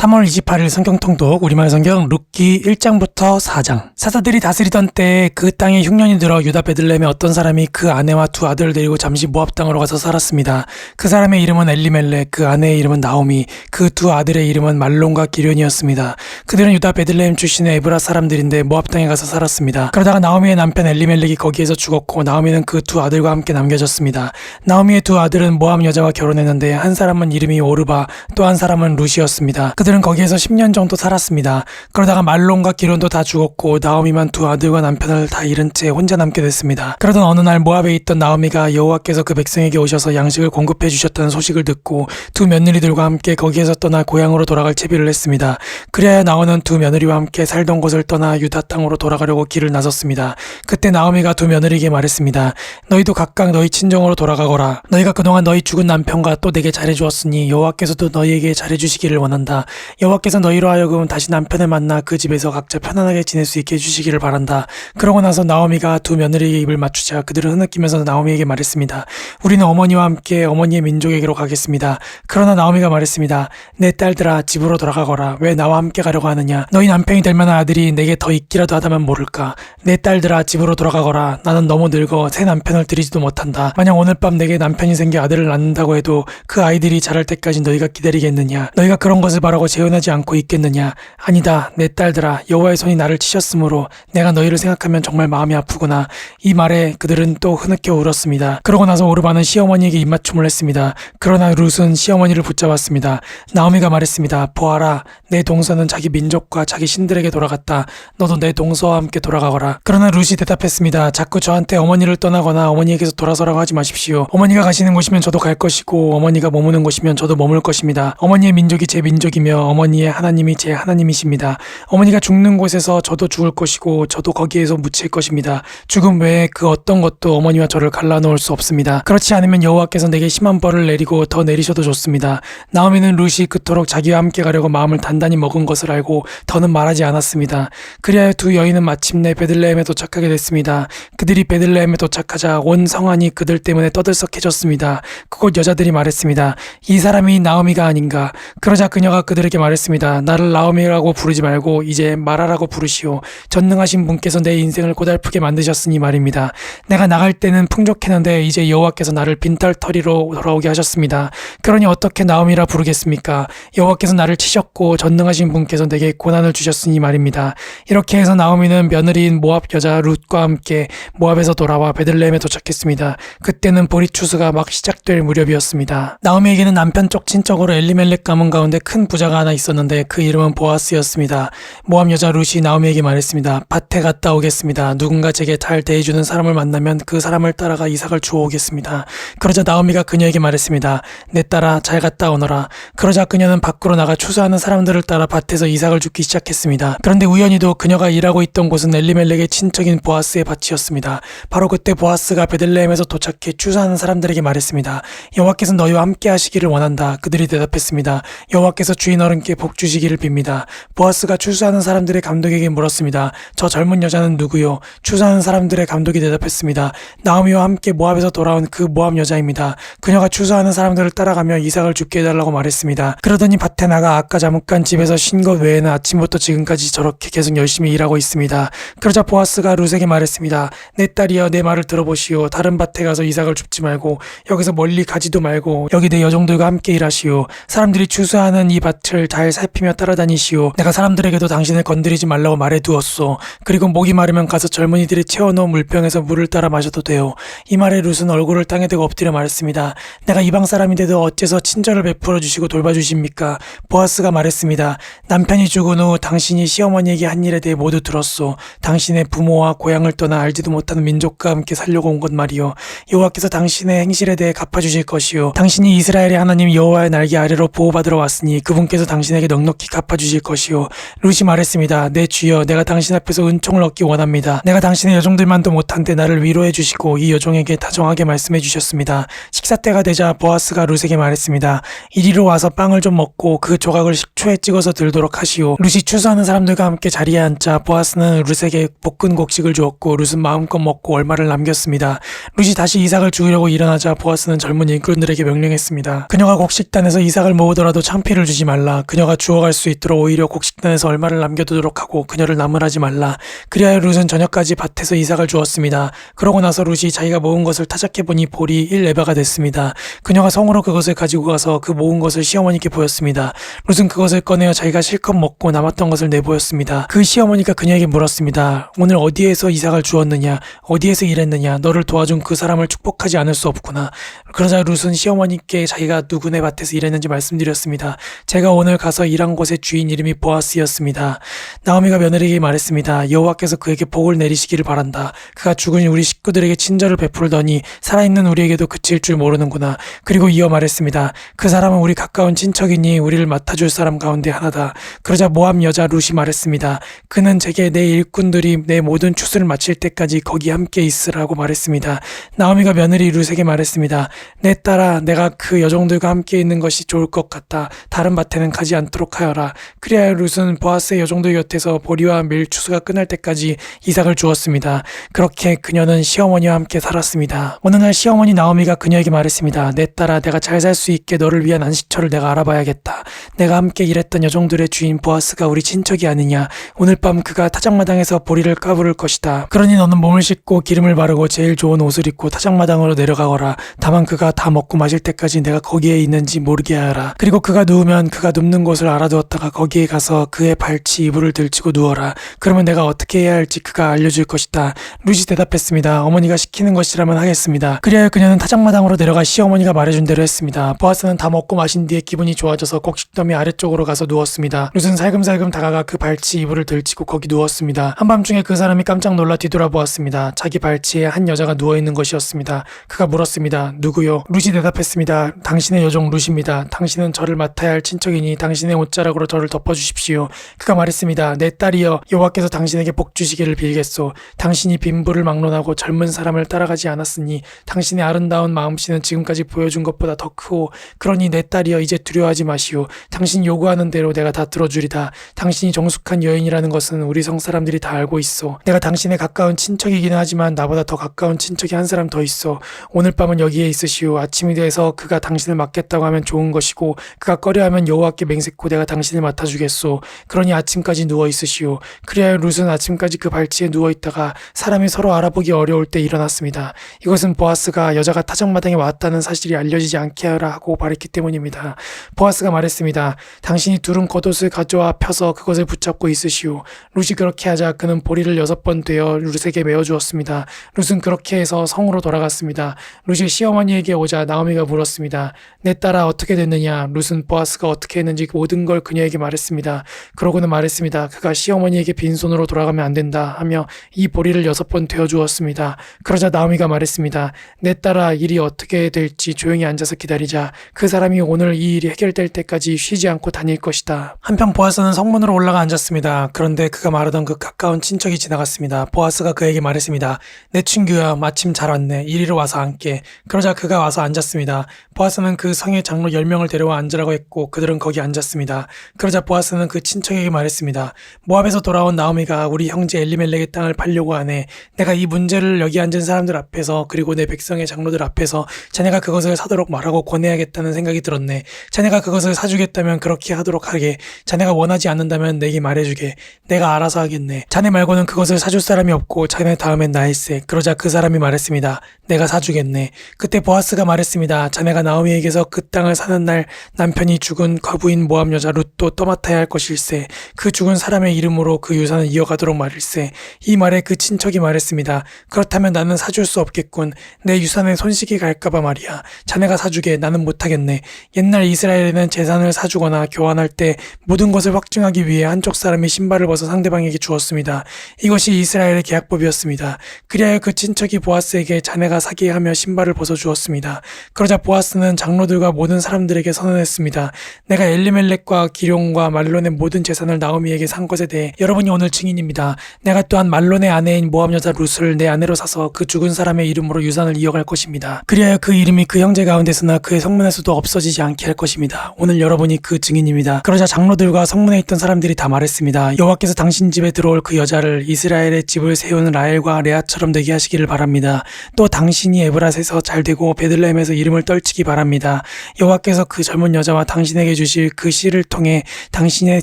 3월 28일 성경통독 우리말 성경 룻기 1장부터 4장 사사들이 다스리던 때에 그 땅에 흉년이 들어 유다 베들레헴의 어떤 사람이 그 아내와 두 아들을 데리고 잠시 모압 땅으로 가서 살았습니다. 그 사람의 이름은 엘리멜렉 그 아내의 이름은 나오미 그 두 아들의 이름은 말론과 기련이었습니다. 그들은 유다 베들레헴 출신의 에브라 사람들인데 모압 땅에 가서 살았습니다. 그러다가 나오미의 남편 엘리멜렉이 거기에서 죽었고 나오미는 그 두 아들과 함께 남겨졌습니다. 나오미의 두 아들은 모압 여자와 결혼했는데 한 사람은 이름이 오르바 또 한 사람은 루시였습니다. 그들 은 거기에서 10년 정도 살았습니다. 그러다가 말론과 기론도 다 죽었고 나오미만 두 아들과 남편을 다 잃은 채 혼자 남게 됐습니다. 그러던 어느 날 모압에 있던 나오미가 여호와께서 그 백성에게 오셔서 양식을 공급해 주셨다는 소식을 듣고 두 며느리들과 함께 거기에서 떠나 고향으로 돌아갈 채비를 했습니다. 그래야 나오는 두 며느리와 함께 살던 곳을 떠나 유다 땅으로 돌아가려고 길을 나섰습니다. 그때 나오미가 두 며느리에게 말했습니다. 너희도 각각 너희 친정으로 돌아가거라. 너희가 그동안 너희 죽은 남편과 또 내게 잘해주었으니 여호와께서도 너희에게 잘해주시기를 원한다. 여호와께서 너희로 하여금 다시 남편을 만나 그 집에서 각자 편안하게 지낼 수 있게 해주시기를 바란다. 그러고 나서 나오미가 두 며느리의 입을 맞추자 그들은 흐느끼면서 나오미에게 말했습니다. 우리는 어머니와 함께 어머니의 민족에게로 가겠습니다. 그러나 나오미가 말했습니다. 내 딸들아 집으로 돌아가거라. 왜 나와 함께 가려고 하느냐? 너희 남편이 될 만한 아들이 내게 더 있기라도 하다면 모를까? 내 딸들아 집으로 돌아가거라. 나는 너무 늙어 새 남편을 들이지도 못한다. 만약 오늘 밤 내게 남편이 생겨 아들을 낳는다고 해도 그 아이들이 자랄 때까지 너희가 기다리겠느냐? 너희가 그런 것을 바라고 재혼하지 않고 있겠느냐? 아니다. 내 딸들아 여호와의 손이 나를 치셨으므로 내가 너희를 생각하면 정말 마음이 아프구나. 이 말에 그들은 또 흐느껴 울었습니다. 그러고 나서 오르바는 시어머니에게 입맞춤을 했습니다. 그러나 룻은 시어머니를 붙잡았습니다. 나오미가 말했습니다. 보아라, 내 동서는 자기 민족과 자기 신들에게 돌아갔다. 너도 내 동서와 함께 돌아가거라. 그러나 룻이 대답했습니다. 자꾸 저한테 어머니를 떠나거나 어머니에게서 돌아서라고 하지 마십시오. 어머니가 가시는 곳이면 저도 갈 것이고 어머니가 머무는 곳이면 저도 머물 것입니다. 어머니의 민족이 제 민족이며 어머니의 하나님이 제 하나님이십니다. 어머니가 죽는 곳에서 저도 죽을 것이고 저도 거기에서 묻힐 것입니다. 죽음 외에 그 어떤 것도 어머니와 저를 갈라놓을 수 없습니다. 그렇지 않으면 여호와께서 내게 심한 벌을 내리고 더 내리셔도 좋습니다. 나오미는 룻이 그토록 자기와 함께 가려고 마음을 단단히 먹은 것을 알고 더는 말하지 않았습니다. 그리하여 두 여인은 마침내 베들레헴에 도착하게 됐습니다. 그들이 베들레헴에 도착하자 온 성안이 그들 때문에 떠들썩해졌습니다. 그곳 여자들이 말했습니다. 이 사람이 나오미가 아닌가. 그러자 그녀가 그들에게 말했습니다. 나를 나오미라고 부르지 말고 이제 마라라고 부르시오. 전능하신 분께서 내 인생을 고달프게 만드셨으니 말입니다. 내가 나갈 때는 풍족했는데 이제 여호와께서 나를 빈털터리로 돌아오게 하셨습니다. 그러니 어떻게 나오미라 부르겠습니까? 여호와께서 나를 치셨고 전능하신 분께서 내게 고난을 주셨으니 말입니다. 이렇게 해서 나오미는 며느리인 모압 여자 룻과 함께 모압에서 돌아와 베들레헴에 도착했습니다. 그때는 보리 추수가 막 시작될 무렵이었습니다. 나오미에게는 남편 쪽 친척으로 엘리멜렉 가문 가운데 큰 부자가 하나 있었는데 그 이름은 보아스였습니다. 모압 여자 룻이 나오미에게 말했습니다. 밭에 갔다 오겠습니다. 누군가 제게 잘 대해주는 사람을 만나면 그 사람을 따라가 이삭을 주워 오겠습니다. 그러자 나오미가 그녀에게 말했습니다. 내 딸아 잘 갔다 오너라. 그러자 그녀는 밖으로 나가 추수하는 사람들을 따라 밭에서 이삭을 줍기 시작했습니다. 그런데 우연히도 그녀가 일하고 있던 곳은 엘리멜렉의 친척인 보아스의 밭이었습니다. 바로 그때 보아스가 베들레헴에서 도착해 추수하는 사람들에게 말했습니다. 여호와께서 너희와 함께 하시기를 원한다. 그들이 대답했습니다. 여호와께서 주인 어른께 복 주시기를 빕니다. 보아스가 추수하는 사람들의 감독에게 물었습니다. 저 젊은 여자는 누구요? 추수하는 사람들의 감독이 대답했습니다. 나오미와 함께 모압에서 돌아온 그 모압 여자입니다. 그녀가 추수하는 사람들을 따라가며 이삭을 죽게 해달라고 말했습니다. 그러더니 밭에 나가 아까 잠깐 집에서 쉰 것 외에는 아침부터 지금까지 저렇게 계속 열심히 일하고 있습니다. 그러자 보아스가 룻에게 말했습니다. 내 딸이여 내 말을 들어보시오. 다른 밭에 가서 이삭을 줍지 말고 여기서 멀리 가지도 말고 여기 내 여종들과 함께 일하시오. 사람들이 추수하는 이 밭을 잘 살피며 따라다니시오. 내가 사람들에게도 당신을 건드리지 말라고 말해두었소. 그리고 목이 마르면 가서 젊은이들이 채워놓은 물병에서 물을 따라 마셔도 돼요. 이 말에 룻은 얼굴을 땅에 대고 엎드려 말했습니다. 내가 이방 사람인데도 어째서 친절을 베풀어 주시고 돌봐주십니까? 보아스가 말했습니다. 남편이 죽은 후 당신이 시어머니에게 한 일에 대해 모두 들었소. 당신의 부모와 고향을 떠나 알지도 못하는 민족과 함께 살려고 온 것 말이요. 여호와께서 당신의 행실에 대해 갚아주실 것이요. 당신이 이스라엘의 하나님 여호와의 날개 아래로 보호받으러 왔으니 그분께서 당신에게 넉넉히 갚아주실 것이요. 루시 말했습니다. 내 주여, 내가 당신 앞에서 은총을 얻기 원합니다. 내가 당신의 여종들만도 못한데 나를 위로해 주시고 이 여종에게 다정하게 말씀해 주셨습니다. 식사 때가 되자 보아스가 룻에게 말했습니다. 이리로 와서 빵을 좀 먹고 그 조각을 식초에 찍어서 들도록 하시오. 룻이 추수하는 사람들과 함께 자리에 앉자 보아스는 룻에게 볶은 곡식을 주었고 룻은 마음껏 먹고 얼마를 남겼습니다. 룻이 다시 이삭을 죽이려고 일어나자 보아스는 젊은 일꾼들에게 명령했습니다. 그녀가 곡식단에서 이삭을 모으더라도 창피를 주지 말라. 말라. 그녀가 주워갈 수 있도록 오히려 곡식단에서 얼마를 남겨두도록 하고 그녀를 나무라지 말라. 그리하여 룻은 저녁까지 밭에서 이삭을 주었습니다. 그러고 나서 룻이 자기가 모은 것을 타작해 보니 볼이 1레바가 됐습니다. 그녀가 성으로 그것을 가지고 가서 그 모은 것을 시어머니께 보였습니다. 룻은 그것을 꺼내어 자기가 실컷 먹고 남았던 것을 내보였습니다. 그 시어머니가 그녀에게 물었습니다. 오늘 어디에서 이삭을 주었느냐? 어디에서 일했느냐? 너를 도와준 그 사람을 축복하지 않을 수 없구나. 그러자 룻은 시어머니께 자기가 누구네 밭에서 일했는지 말씀드렸습니다. 제가 오늘 가서 일한 곳의 주인 이름이 보아스였습니다. 나오미가 며느리에게 말했습니다. 여호와께서 그에게 복을 내리시기를 바란다. 그가 죽은 우리 식구들에게 친절을 베풀더니 살아있는 우리에게도 그칠 줄 모르는구나. 그리고 이어 말했습니다. 그 사람은 우리 가까운 친척이니 우리를 맡아줄 사람 가운데 하나다. 그러자 모함 여자 룻이 말했습니다. 그는 제게 내 일꾼들이 내 모든 추수를 마칠 때까지 거기 함께 있으라고 말했습니다. 나오미가 며느리 룻에게 말했습니다. 내 딸아, 내가 그 여종들과 함께 있는 것이 좋을 것 같다. 다른 밭에는 가지 않도록 하여라. 그리하여 룻은 보아스의 여종들 곁에서 보리와 밀 추수가 끝날 때까지 이삭을 주었습니다. 그렇게 그녀는 시어머니와 함께 살았습니다. 어느 날 시어머니 나오미가 그녀에게 말했습니다. 내 딸아, 내가 잘 살 수 있게 너를 위한 안식처를 내가 알아봐야겠다. 내가 함께 일했던 여종들의 주인 보아스가 우리 친척이 아니냐. 오늘 밤 그가 타작마당에서 보리를 까부를 것이다. 그러니 너는 몸을 씻고 기름을 바르고 제일 좋은 옷을 입고 타작마당으로 내려가거라. 다만 그가 다 먹고 마실 때까지 내가 거기에 있는지 모르게 하라. 그리고 그가 누우면 그가 눕는 곳을 알아두었다가 거기에 가서 그의 발치 이불을 들치고 누워라. 그러면 내가 어떻게 해야 할지 그가 알려줄 것이다. 루시 대답했습니다. 어머니가 시키는 것이라면 하겠습니다. 그리하여 그녀는 타작마당으로 내려가 시어머니가 말해준 대로 했습니다. 보아스는 다 먹고 마신 뒤에 기분이 좋아져서 곡식더미 아래쪽으로 가서 누웠습니다. 룻은 살금살금 다가가 그 발치 이불을 들치고 거기 누웠습니다. 한밤중에 그 사람이 깜짝 놀라 뒤돌아보았습니다. 자기 발치에 한 여자가 누워있는 것이었습니다. 그가 물었습니다. 누구요? 룻이 대답했습니다. 당신의 여종 룻입니다. 당신은 저를 맡아야 할 친척이 니 당신의 옷자락으로 저를 덮어주십시오. 그가 말했습니다. 내 딸이여 여호와께서 당신에게 복 주시기를 빌겠소. 당신이 빈부를 막론하고 젊은 사람을 따라가지 않았으니 당신의 아름다운 마음씨는 지금까지 보여준 것보다 더 크고 그러니 내 딸이여 이제 두려워하지 마시오. 당신 요구하는 대로 내가 다 들어주리다. 당신이 정숙한 여인이라는 것은 우리 성 사람들이 다 알고 있어. 내가 당신의 가까운 친척이기는 하지만 나보다 더 가까운 친척이 한 사람 더 있어. 오늘 밤은 여기에 있으시오. 아침이 돼서 그가 당신을 맡겠다고 하면 좋은 것이고 그가 꺼려하면 여호와 께 맹세코 내가 당신을 맡아주겠소. 그러니 아침까지 누워 있으시오. 그리하여 룻은 아침까지 그 발치에 누워 있다가 사람이 서로 알아보기 어려울 때 일어났습니다. 이것은 보아스가 여자가 타작마당에 왔다는 사실이 알려지지 않게 하라 하고 말했기 때문입니다. 보아스가 말했습니다. 당신이 두른 겉옷을 가져와 펴서 그것을 붙잡고 있으시오. 룻이 그렇게 하자 그는 보리를 여섯 번 되어 룻에게 메어 주었습니다. 룻은 그렇게 해서 성으로 돌아갔습니다. 룻이 시어머니에게 오자 나오미가 물었습니다. 내 딸아 어떻게 됐느냐? 룻은 보아스가 어떻게 했는지 모든 걸 그녀에게 말했습니다. 그러고는 말했습니다. 그가 시어머니에게 빈손으로 돌아가면 안 된다 하며 이 보리를 여섯 번 되어 주었습니다. 그러자 나오미가 말했습니다. 내 딸아 일이 어떻게 될지 조용히 앉아서 기다리자. 그 사람이 오늘 이 일이 해결될 때까지 쉬지 않고 다닐 것이다. 한편 보아스는 성문으로 올라가 앉았습니다. 그런데 그가 말하던 그 가까운 친척이 지나갔습니다. 보아스가 그에게 말했습니다. 내 친구야 마침 잘 왔네. 이리로 와서 앉게. 그러자 그가 와서 앉았습니다. 보아스는 그 성의 장로 10명을 데려와 앉으라고 했고 그들은 거기 앉았습니다. 그러자 보아스는 그 친척에게 말했습니다. 모압에서 돌아온 나오미가 우리 형제 엘리멜렉의 땅을 팔려고 하네. 내가 이 문제를 여기 앉은 사람들 앞에서 그리고 내 백성의 장로들 앞에서 자네가 그것을 사도록 말하고 권해야겠다는 생각이 들었네. 자네가 그것을 사주겠다면 그렇게 하도록 하게. 자네가 원하지 않는다면 내게 말해주게. 내가 알아서 하겠네. 자네 말고는 그것을 사줄 사람이 없고 자네 다음엔 나일세. 그러자 그 사람이 말했습니다. 내가 사주겠네. 그때 보아스가 말했습니다. 자네가 나오미에게서 그 땅을 사는 날 남편이 죽은 과 부인 모함 여자 룻도 떠맡아야 할 것일세. 그 죽은 사람의 이름으로 그 유산을 이어가도록 말일세. 이 말에 그 친척이 말했습니다. 그렇다면 나는 사줄 수 없겠군. 내 유산에 손식이 갈까봐 말이야. 자네가 사주게 나는 못하겠네. 옛날 이스라엘에는 재산을 사주거나 교환할 때 모든 것을 확증하기 위해 한쪽 사람이 신발을 벗어 상대방에게 주었습니다. 이것이 이스라엘의 계약법이었습니다. 그리하여 그 친척이 보아스에게 자네가 사게 하며 신발을 벗어 주었습니다. 그러자 보아스는 장로들과 모든 사람들에게 선언했습니다. 내가 엘리멜렉과 기룡과 말론의 모든 재산을 나오미에게 산 것에 대해 여러분이 오늘 증인입니다. 내가 또한 말론의 아내인 모함 여자 룻을 내 아내로 사서 그 죽은 사람의 이름으로 유산을 이어갈 것입니다. 그리하여 그 이름이 그 형제 가운데서나 그의 성문에서도 없어지지 않게 할 것입니다. 오늘 여러분이 그 증인입니다. 그러자 장로들과 성문에 있던 사람들이 다 말했습니다. 여호와께서 당신 집에 들어올 그 여자를 이스라엘의 집을 세운 라엘과 레아처럼 되게 하시기를 바랍니다. 또 당신이 에브라스에서 잘 되고 베들레헴에서 이름을 떨치기 바랍니다. 여호와께서 그 젊은 여자와 당신에게 주실 주실 그 씨를 통해 당신의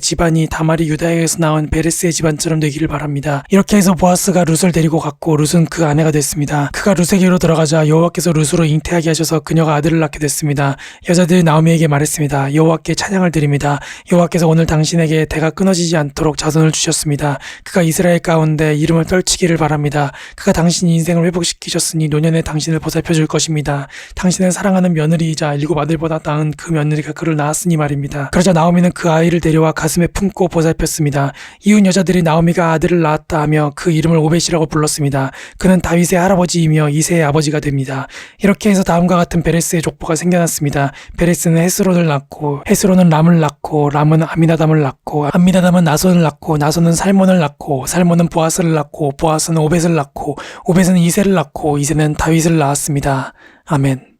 집안이 다말이 유다에게서 나온 베레스의 집안처럼 되기를 바랍니다. 이렇게 해서 보아스가 룻을 데리고 갔고 룻은 그 아내가 됐습니다. 그가 룻에게로 들어가자 여호와께서 룻으로 잉태하게 하셔서 그녀가 아들을 낳게 됐습니다. 여자들이 나오미에게 말했습니다. 여호와께 찬양을 드립니다. 여호와께서 오늘 당신에게 대가 끊어지지 않도록 자손을 주셨습니다. 그가 이스라엘 가운데 이름을 떨치기를 바랍니다. 그가 당신 인생을 회복시키셨으니 노년에 당신을 보살펴 줄 것입니다. 당신은 사랑하는 며느리이자 일곱 아들보다 나은 그 며느리가 그를 낳았으니 말입 니다. 그러자 나오미는 그 아이를 데려와 가슴에 품고 보살폈습니다. 이웃 여자들이 나오미가 아들을 낳았다 하며 그 이름을 오벳이라고 불렀습니다. 그는 다윗의 할아버지이며 이세의 아버지가 됩니다. 이렇게 해서 다음과 같은 베레스의 족보가 생겨났습니다. 베레스는 헤스론을 낳고 헤스론은 람을 낳고 람은 아미나담을 낳고 아미나담은 나손을 낳고 나손은 살몬을 낳고 살몬은 보아스를 낳고 보아스는 오벳을 낳고 오벳은 이세를 낳고 이세는 다윗을 낳았습니다. 아멘.